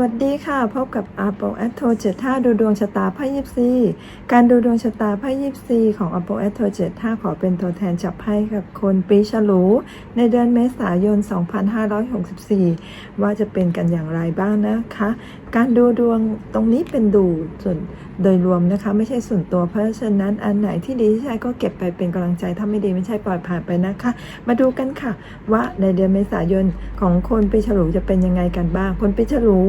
วัสดีค่ะ พบกับอาโปแอตโท75ดูดวงชะตาไพ่ยิปซีการดูดวงชะตาไพ่ยิปซีของอาโปแอตโท75ขอเป็นตัวแทนจับไพ่กับคนปีฉลู ในเดือนเมษายน 2564 ว่าจะเป็นกันอย่างไรบ้างนะคะ การดูดวงตรงนี้เป็นดูส่วนโดยรวมนะคะ ไม่ใช่ส่วนตัวเพราะฉะนั้นอันไหนที่ดีที่ใช่ก็เก็บไปเป็นกำลังใจถ้าไม่ดีไม่ใช่ปล่อยผ่านไปนะคะ มาดูกันค่ะ ว่าในเดือนเมษายนของคนปีฉลูจะเป็นยังไงกันบ้าง คนปีฉลู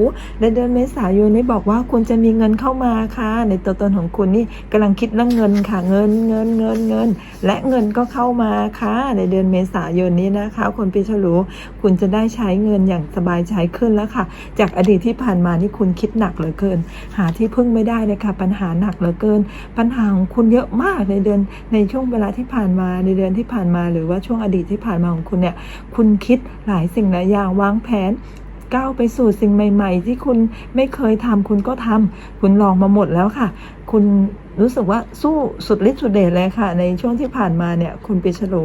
ในเดือนเมษายนนี้บอกว่าคุณจะมีเงินเข้ามาค่ะ ในตัวตนของคุณนี่กำลังคิดเรื่องเงินค่ะ เงินเงินเงินเงิน และเงินก็เข้ามาค่ะ ในเดือนเมษายนนี้นะคะ คนปีฉลูคุณจะได้ใช้เงินอย่างสบายใจขึ้นแล้วค่ะ จากอดีตที่ผ่านมานี่คุณคิดหนักเหลือเกิน หาที่พึ่งไม่ได้เลยค่ะ ปัญหาหนักเหลือเกิน ปัญหาของคุณเยอะมากในเดือนในช่วงเวลาที่ผ่านมาในเดือนที่ผ่านมา หรือว่าช่วงอดีตที่ผ่านมาของคุณเนี่ยคุณคิดหลายสิ่งหลายอย่างวางแผน ก้าวไปสู่สิ่งใหม่ ๆ ที่คุณไม่เคยทำคุณก็ทำคุณลองมาหมดแล้วค่ะ คุณรู้สึกว่าสู้สุดฤทธิ์สุดเดชเลยค่ะ ในช่วงที่ผ่านมาเนี่ย คุณปิชโล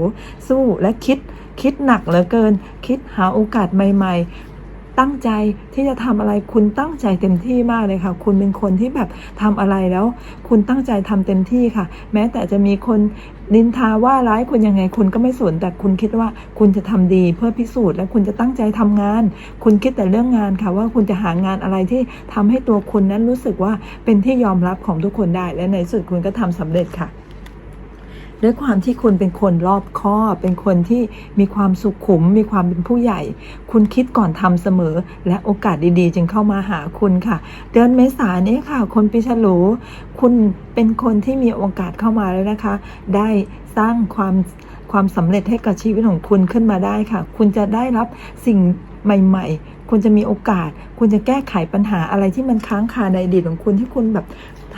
สู้และคิดคิดหนักเหลือเกิน คิดหาโอกาสใหม่ ๆ ตั้งใจที่จะทำอะไรคุณตั้งใจเต็มที่มากเลยค่ะ คุณเป็นคนที่แบบทำอะไรแล้ว คุณตั้งใจทำเต็มที่ค่ะ แม้แต่จะมีคนนินทาว่าร้ายคุณยังไงคุณก็ไม่สนแต่คุณคิดว่าคุณจะทำดีเพื่อพิสูจน์และคุณจะตั้งใจทำงาน คุณคิดแต่เรื่องงานค่ะ ว่าคุณจะหางานอะไรที่ทำให้ตัวคุณนั้นรู้สึกว่าเป็นที่ยอมรับของทุกคนได้ และในที่สุดคุณก็ทำสำเร็จค่ะ ด้วยความที่คุณเป็นคนรอบคอบเป็นคนที่มีความสุขุม มีความเป็นผู้ใหญ่ คุณคิดก่อนทำเสมอ และโอกาสดีๆ จึงเข้ามาหาคุณค่ะ เดือนเมษายนนี้ค่ะ คนปีฉลูคุณเป็นคนที่มีโอกาสเข้ามาแล้วนะคะ ได้สร้างความความสำเร็จให้กับชีวิตของคุณขึ้นมาได้ค่ะ คุณจะได้รับสิ่งใหม่ ๆ คุณจะมีโอกาส คุณจะแก้ไขปัญหาอะไรที่มันค้างคาในอดีตของคุณที่คุณแบบ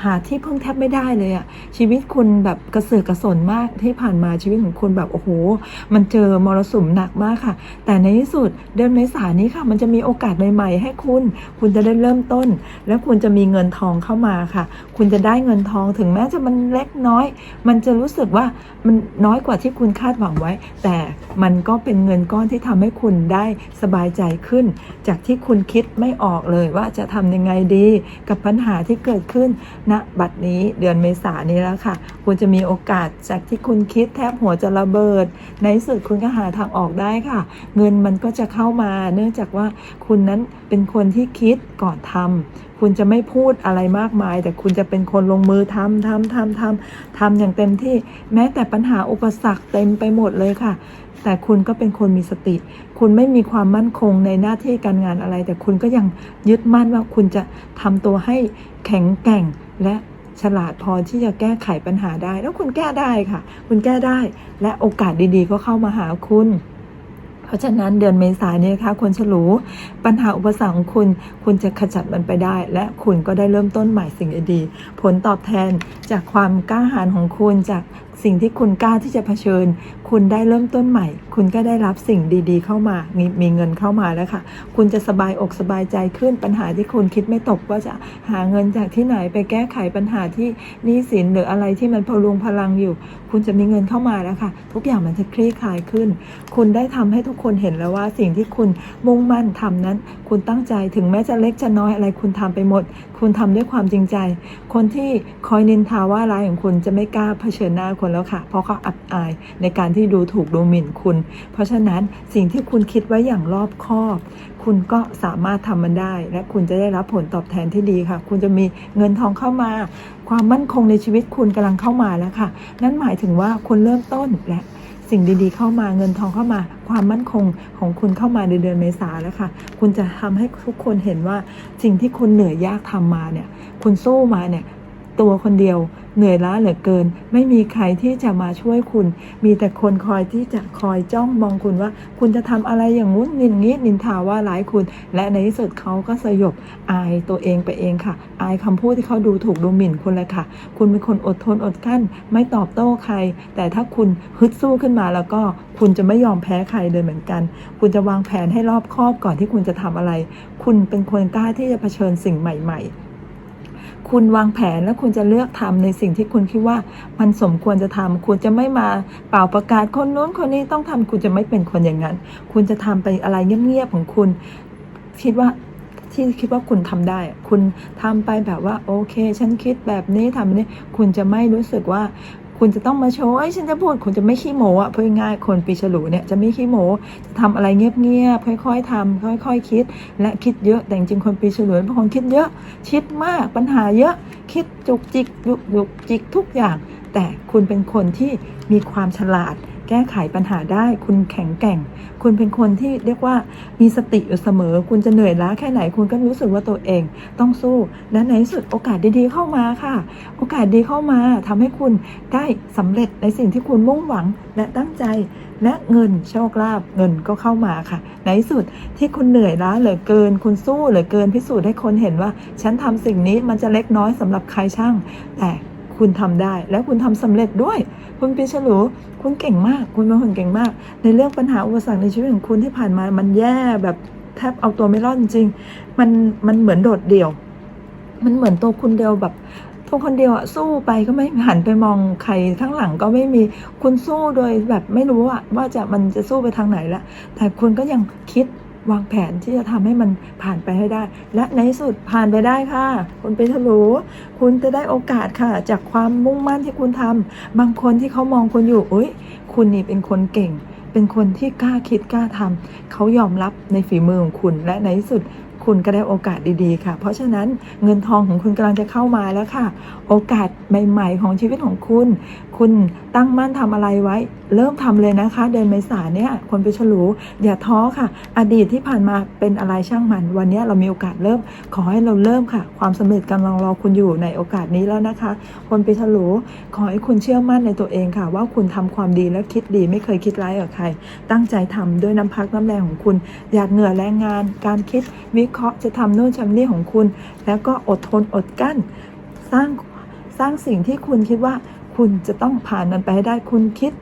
หาที่พึ่งแทบไม่ได้เลยอะชีวิตคุณแบบกระเสือกกระสนมากที่ผ่านมาชีวิตของคุณแบบโอ้โห มันเจอมรสุมหนักมากค่ะ แต่ในที่สุดเดือนเมษายนนี้ค่ะ มันจะมีโอกาสใหม่ ๆ ให้คุณ คุณจะได้เริ่มต้น แล้วคุณจะมีเงินทองเข้ามาค่ะ คุณจะได้เงินทองถึงแม้จะมันเล็กน้อย มันจะรู้สึกว่ามันน้อยกว่าที่คุณคาดหวังไว้ แต่มันก็เป็นเงินก้อนที่ทำให้คุณได้สบายใจขึ้น จากที่คุณคิดไม่ออกเลยว่าจะทำยังไงดี กับปัญหาที่เกิดขึ้นณบัดนี้เดือนเมษานี้แล้วค่ะ คุณจะมีโอกาสจากที่คุณคิดแทบหัวจะระเบิด ในสุดคุณก็หาทางออกได้ค่ะ เงินมันก็จะเข้ามา เนื่องจากว่าคุณนั้นเป็นคนที่คิดก่อนทำคุณจะไม่พูดอะไรมากมาย แต่คุณจะเป็นคนลงมือทำทำทำทำทำอย่างเต็มที่แม้แต่ปัญหาอุปสรรคเต็มไปหมดเลยค่ะ แต่คุณก็เป็นคนมีสติ คุณไม่มีความมั่นคงในหน้าที่การงานอะไร แต่คุณก็ยังยึดมั่นว่าคุณจะทำตัวให้แข็งแกร่งและฉลาดพอที่จะแก้ไขปัญหาได้ แล้วคุณแก้ได้ค่ะ คุณแก้ได้ และโอกาสดีๆ ก็เข้ามาหาคุณเพราะฉะนั้นเดือนเมษายนนี้นะคะคนฉลูปัญหาอุปสรรคของคุณ คุณจะขจัดมันไปได้ และคุณก็ได้เริ่มต้นใหม่สิ่งดีๆผลตอบแทนจากความกล้าหาญของคุณจากสิ่งที่คุณกล้าที่จะเผชิญ คุณได้เริ่มต้นใหม่ คุณก็ได้รับสิ่งดีๆ เข้ามา มีมีเงินเข้ามาแล้วค่ะ คุณจะสบายอกสบายใจขึ้นปัญหาที่คุณคิดไม่ตกว่าจะหาเงินจากที่ไหนไปแก้ไขปัญหาที่นี้สินหรืออะไรที่มันพลุงพลังอยู่ คุณจะมีเงินเข้ามาแล้วค่ะ ทุกอย่างมันจะคลี่คลายขึ้น คุณได้ทำให้ทุกคนเห็นแล้วว่าสิ่งที่คุณมุ่งมั่นทำนั้น คุณตั้งใจถึงแม้จะเล็กจะน้อยอะไร คุณทำไปหมด คุณทำด้วยความจริงใจ คนที่คอยนินทาว่าร้ายของคุณจะไม่กล้าเผชิญหน้าคนแล้วค่ะ เพราะเขาอับอายในการที่ดูถูกดูหมิ่นคุณ เพราะฉะนั้นสิ่งที่คุณคิดไว้อย่างรอบคอบ คุณก็สามารถทำมันได้ และคุณจะได้รับผลตอบแทนที่ดีค่ะ คุณจะมีเงินทองเข้ามา ความมั่นคงในชีวิตคุณกำลังเข้ามาแล้วค่ะ นั่นหมายถึงว่าคุณเริ่มต้นและ สิ่งดีๆ เข้ามาเงินทองเข้ามา ความมั่นคงของคุณเข้ามาในเดือนเมษาแล้วค่ะ คุณจะทำให้ทุกคนเห็นว่าสิ่งที่คุณเหนื่อยยากทำมาเนี่ย คุณสู้มาเนี่ย ตัวคนเดียว เหนื่อยล้าเหลือเกิน ไม่มีใครที่จะมาช่วยคุณ มีแต่คนคอยที่จะคอยจ้องมองคุณว่า คุณจะทำอะไรอย่างงู้นนินงี้นินทาว่าร้ายคุณ และในที่สุดเขาก็สยบอายตัวเองไปเองค่ะ อายคำพูดที่เขาดูถูกดูหมิ่นคุณเลยค่ะ คุณเป็นคนอดทนอดกั้น ไม่ตอบโต้ใคร แต่ถ้าคุณฮึดสู้ขึ้นมาแล้วก็คุณจะไม่ยอมแพ้ใครเลยเหมือนกัน คุณจะวางแผนให้รอบคอบก่อนที่คุณจะทำอะไร คุณเป็นคนกล้าที่จะเผชิญสิ่งใหม่ ๆ คุณวางแผนแล้วคุณจะเลือกทำในสิ่งที่คุณคิดว่ามันสมควรจะทำคุณจะไม่มาเป่าประกาศคนนู้นคนนี้ต้องทำคุณจะไม่เป็นคนอย่างนั้น คุณจะทำไปอะไรเงียบๆของคุณ คิดว่าที่คิดว่าคุณทำได้ คุณทำไปแบบว่าโอเค ฉันคิดแบบนี้ทำแบบนี้ คุณจะไม่รู้สึกว่า คุณจะต้องมาโชว์ไอ้ยฉันจะพูดคุณจะไม่ขี้โมอะเพื่อง่ายคนปีฉลูเนี่ยจะไม่ขี้โมจะทำอะไรเงียบๆค่อย ๆทำค่อย ๆ คิด และคิดเยอะแต่จริงคนปีฉลูเป็นคนคิดเยอะคิดมากปัญหาเยอะคิดจุกจิกยุกยุกจิกทุกอย่าง แต่คุณเป็นคนที่มีความฉลาด แก้ไขปัญหาได้ คุณแข็งแกร่ง คุณเป็นคนที่เรียกว่ามีสติอยู่เสมอ คุณจะเหนื่อยล้าแค่ไหน คุณก็รู้สึกว่าตัวเองต้องสู้ และในที่สุดโอกาสดีๆเข้ามาค่ะ โอกาสดีเข้ามาทำให้คุณได้สำเร็จในสิ่งที่คุณมุ่งหวังและตั้งใจ และเงินโชคลาภเงินก็เข้ามาค่ะ ในที่สุดที่คุณเหนื่อยล้าเหลือเกิน คุณสู้เหลือเกินพิสูจน์ให้คนเห็นว่า ฉันทำสิ่งนี้มันจะเล็กน้อยสำหรับใครช่าง แต่คุณทำได้และคุณทำสำเร็จด้วย คุณปีฉลูคุณเก่งมาก คุณเป็นคนเก่งมาก ในเรื่องปัญหาอุปสรรคในชีวิตของคุณที่ผ่านมามันแย่แบบแทบเอาตัวไม่รอดจริงมันมันเหมือนโดดเดี่ยว มันเหมือนตัวคุณเดียวแบบตัวคนเดียวอะสู้ไปก็ไม่หันไปมองใครข้งหลังก็ไม่มีคุณสู้โดยแบบไม่รู้อะว่าจะมันจะสู้ไปทางไหนละแต่คุณก็ยังคิด วางแผนที่จะทำให้มันผ่านไปให้ได้ และในที่สุดผ่านไปได้ค่ะ คุณไปฉลูคุณจะได้โอกาสค่ะ จากความมุ่งมั่นที่คุณทำบางคนที่เขามองคุณอยู่เอ้ยคุณนี่เป็นคนเก่ง เป็นคนที่กล้าคิดกล้าทำเขายอมรับในฝีมือของคุณและในที่สุด คุณก็ได้โอกาสดีๆ ค่ะ เพราะฉะนั้นเงินทองของคุณกำลังจะเข้ามาแล้วค่ะ โอกาสใหม่ ๆ ของชีวิตของคุณ คุณตั้งมั่นทำอะไรไว้ เริ่มทำเลยนะคะ เดือนเมษาเนี่ยคนไปฉลูอย่าท้อค่ะ อดีตที่ผ่านมาเป็นอะไรช่างมัน วันนี้เรามีโอกาสเริ่ม ขอให้เราเริ่มค่ะ ความสำเร็จกำลังรอคุณอยู่ในโอกาสนี้แล้วนะคะ คนไปฉลูขอให้คุณเชื่อมั่นในตัวเองค่ะ ว่าคุณทำความดีและคิดดีไม่เคยคิดร้ายกับใคร ตั้งใจทำด้วยน้ำพักน้ำแรงของคุณ อยากเหงื่อแรงงาน การคิดวิเคราะห์จะทำโน่นทำนี่ของคุณ แล้วก็อดทนอดกั้น สร้างสร้างสิ่งที่คุณคิดว่าคุณจะต้องผ่านมันไปให้ได้คุณคิด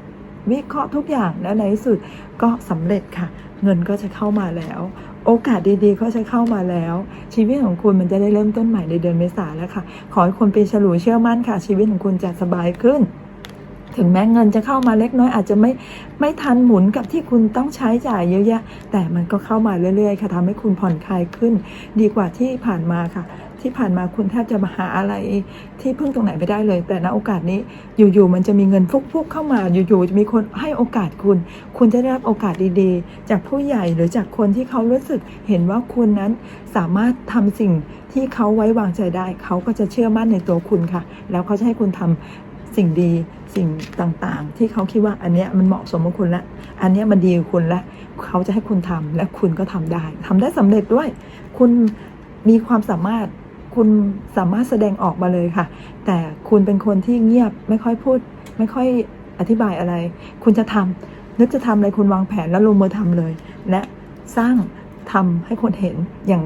วิเคราะห์ทุกอย่างแล้วในที่สุดก็สำเร็จค่ะ เงินก็จะเข้ามาแล้ว โอกาสดีๆ ก็จะเข้ามาแล้ว ชีวิตของคุณมันจะได้เริ่มต้นใหม่ในเดือนเมษาแล้วค่ะ ขอให้คนปีฉลูเชื่อมั่นค่ะ ชีวิตของคุณจะสบายขึ้น ถึงแม้เงินจะเข้ามาเล็กน้อยอาจจะไม่ไม่ทันหมุนกับที่คุณต้องใช้จ่ายเยอะแยะ แต่มันก็เข้ามาเรื่อยๆ ค่ะทำให้คุณผ่อนคลายขึ้น ดีกว่าที่ผ่านมาค่ะ ที่ผ่านมาคุณแทบจะมาหาอะไรที่พึ่งตรงไหนไม่ได้เลย แต่ณโอกาสนี้อยู่ๆมันจะมีเงินฟุกๆเข้ามา อยู่ๆจะมีคนให้โอกาสคุณ คุณจะได้รับโอกาสดีๆ จากผู้ใหญ่หรือจากคนที่เขารู้สึกเห็นว่าคุณนั้นสามารถทำสิ่งที่เขาไว้วางใจได้ เขาก็จะเชื่อมั่นในตัวคุณค่ะ แล้วเขาจะให้คุณทำ สิ่งดีสิ่งต่างๆ ที่เขาคิดว่าอันเนี้ยมันเหมาะสมกับคุณละอันเนี้ยมันดีกับคุณละเขาจะให้คุณทำและคุณก็ทำได้ทำได้สำเร็จด้วย คุณมีความสามารถคุณสามารถแสดงออกมาเลยค่ะ แต่คุณเป็นคนที่เงียบไม่ค่อยพูด ไม่ค่อยอธิบายอะไร คุณจะทำนึกจะทำอะไรคุณวางแผนแล้วลงมือทำเลย และสร้างทำให้คนเห็นอย่าง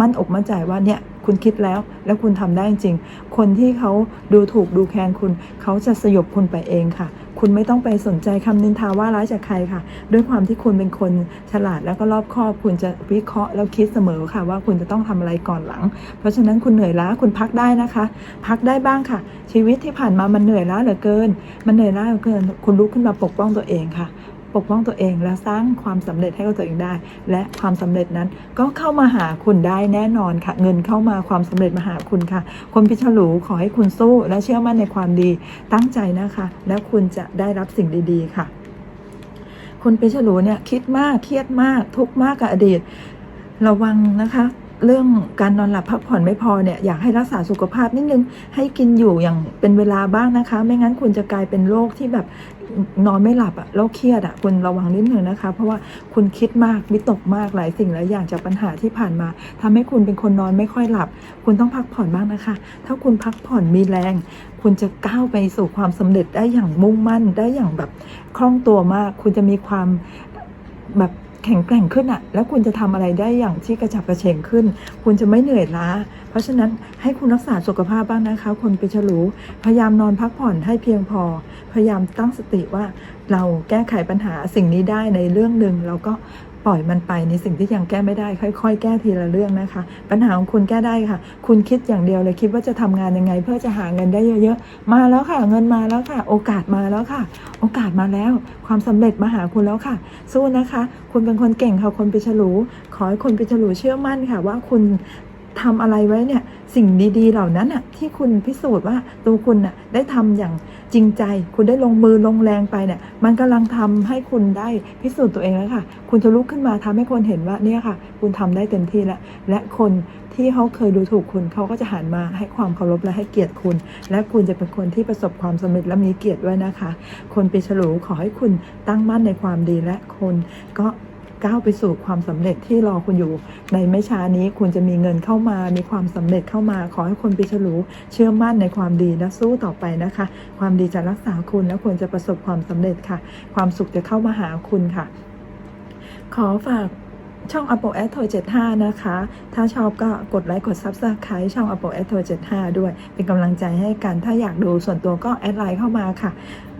มั่นอกมั่นใจว่าเนี่ย คุณคิดแล้ว แล้วคุณทำได้จริง คนที่เขาดูถูกดูแคลนคุณ เขาจะสยบคุณไปเองค่ะ คุณไม่ต้องไปสนใจคำนินทาว่าร้ายจากใครค่ะ ด้วยความที่คุณเป็นคนฉลาดแล้วก็รอบคอบ คุณจะวิเคราะห์แล้วคิดเสมอค่ะ ว่าคุณจะต้องทำอะไรก่อนหลัง เพราะฉะนั้นคุณเหนื่อยล้าคุณพักได้นะคะ พักได้บ้างค่ะ ชีวิตที่ผ่านมามันเหนื่อยล้าเหลือเกิน มันเหนื่อยล้าเหลือเกิน คุณลุกขึ้นมาปกป้องตัวเองค่ะ ปกป้องตัวเองและสร้างความสำเร็จให้กับตัวเองได้ และความสำเร็จนั้นก็เข้ามาหาคุณได้แน่นอนค่ะ เงินเข้ามาความสำเร็จมาหาคุณค่ะ คนพิชลูขอให้คุณสู้และเชื่อมั่นในความดีตั้งใจนะคะ แล้วคุณจะได้รับสิ่งดีๆค่ะ คนปีฉลูเนี่ยคิดมากเครียดมากทุกข์มากกับอดีต ระวังนะคะ เรื่องการนอนหลับพักผ่อนไม่พอเนี่ยอยากให้รักษาสุขภาพนิดนึงให้กินอยู่อย่างเป็นเวลาบ้างนะคะ ไม่งั้นคุณจะกลายเป็นโรคที่แบบนอนไม่หลับอะโรคเครียดอะคุณระวังนิดนึงนะคะ เพราะว่าคุณคิดมากวิตกมากหลายสิ่งหลายอย่างจากปัญหาที่ผ่านมาทำให้คุณเป็นคนนอนไม่ค่อยหลับ คุณต้องพักผ่อนบ้างนะคะ ถ้าคุณพักผ่อนมีแรง คุณจะก้าวไปสู่ความสำเร็จได้อย่างมุ่งมั่นได้อย่างแบบคล่องตัวมาก คุณจะมีความแบบ ข็งแกร่งขึ้นอะแล้วคุณจะทำอะไรได้อย่างที่กระฉับกระเฉงขึ้น คุณจะไม่เหนื่อยล้า เพราะฉะนั้นให้คุณรักษาสุขภาพบ้างนะคะ คนไปฉลูพยายามนอนพักผ่อนให้เพียงพอ พยายามตั้งสติว่าเราแก้ไขปัญหาสิ่งนี้ได้ในเรื่องหนึ่งเราก็ ปล่อยมันไปในสิ่งที่ยังแก้ไม่ได้ ค่อย ๆ แก้ทีละเรื่องนะคะ ปัญหาของคุณแก้ได้ค่ะ คุณคิดอย่างเดียวเลยคิดว่าจะทำงานยังไง เพื่อจะหาเงินได้เยอะๆ มาแล้วค่ะ เงินมาแล้วค่ะ โอกาสมาแล้วค่ะ โอกาสมาแล้ว ความสำเร็จมาหาคุณแล้วค่ะ สู้นะคะ คุณเป็นคนเก่งค่ะคนปีฉลูขอให้คนปีฉลูเชื่อมั่นค่ะ ว่าคุณทำอะไรไว้เนี่ยสิ่งดีๆเหล่านั้นน่ะที่คุณพิสูจน์ว่าตัวคุณน่ะได้ทำอย่าง จริงใจ คุณได้ลงมือลงแรงไปเนี่ย มันกำลังทำให้คุณได้พิสูจน์ตัวเองแล้วค่ะ คุณจะลุกขึ้นมาทำให้คนเห็นว่าเนี่ยค่ะ คุณทำได้เต็มที่แล้ว และคนที่เขาเคยดูถูกคุณเขาก็จะหันมาให้ความเคารพและให้เกียรติคุณ และคุณจะเป็นคนที่ประสบความสำเร็จและมีเกียรติด้วยนะคะ คนปีฉลูขอให้คุณตั้งมั่นในความดีและคนก็ ก้าวไปสู่ความสำเร็จที่รอคุณอยู่ ในไม่ช้านี้คุณจะมีเงินเข้ามา มีความสำเร็จเข้ามา ขอให้คนปีฉลูเชื่อมั่นในความดีและสู้ต่อไปนะคะ ความดีจะรักษาคุณและคุณจะประสบความสำเร็จค่ะ ความสุขจะเข้ามาหาคุณค่ะ ขอฝากช่อง Apple a d โทร75 นะคะ ถ้าชอบก็กดไลค์ กด Subscribe ช่อง Apple a d โทร75 ด้วย เป็นกำลังใจให้กัน ถ้าอยากดูส่วนตัวก็แอดไลน์เข้ามาค่ะ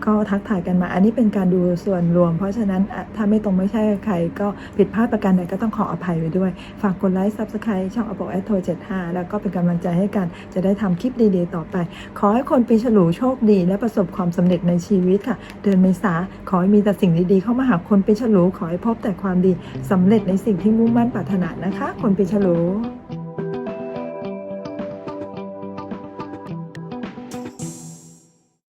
ก็ทักทายกันมา อันนี้เป็นการดูส่วนรวม เพราะฉะนั้นถ้าไม่ตรงไม่ใช่ใคร ก็ผิดพลาดประการใดก็ต้องขออภัยไว้ด้วย ฝากกดไลค์ Subscribe ช่อง Apple a d โทร75 แล้วก็เป็นกำลังใจให้กัน จะได้ทำคลิปดีๆ ต่อไป ขอให้คนปีฉลูโชคดี และประสบความสำเร็จในชีวิตค่ะ เดือนเมษาขอให้มีแต่สิ่งดีๆ เข้ามาหาคนปีฉลูขอให้พบแต่ความดีสำเร็จในสิ่งที่มุ่งมั่นปรารถนานะคะ คนปีฉลู